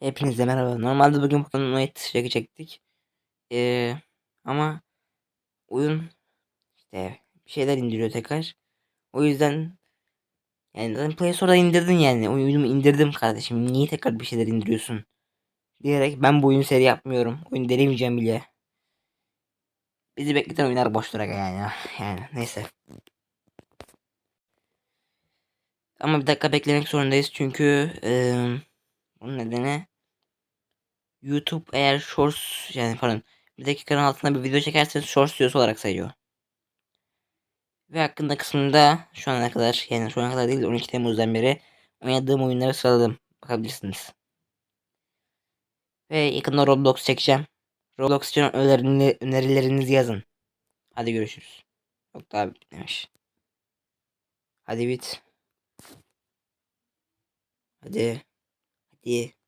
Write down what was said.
Hepinize merhaba. Normalde bugün Fortnite çekecektik. Ee, ama oyun işte bir şeyler indiriyor tekrar. O yüzden yani zaten Play Store'dan indirdin yani. Oyunumu indirdim kardeşim. Niye tekrar bir şeyler indiriyorsun? Diyerek ben bu oyunu seri yapmıyorum. Oyunu denemeyeceğim bile. Bizi bekleten oyunlar boş durak yani. Yani neyse. Ama bir dakika beklemek zorundayız çünkü eee bunun nedeni YouTube eğer Shorts yani pardon bir dakikanın altında bir video çekerseniz Shorts videosu olarak sayıyor. Ve hakkında kısmında şu ana kadar yani şu ana kadar değil 12 Temmuz'dan beri oynadığım oyunları sıraladım. Bakabilirsiniz. Ve yakında Roblox çekeceğim. Roblox için önerilerini, önerilerinizi yazın. Hadi görüşürüz. Yok daha bitmemiş. Hadi bit. Hadi. Hadi.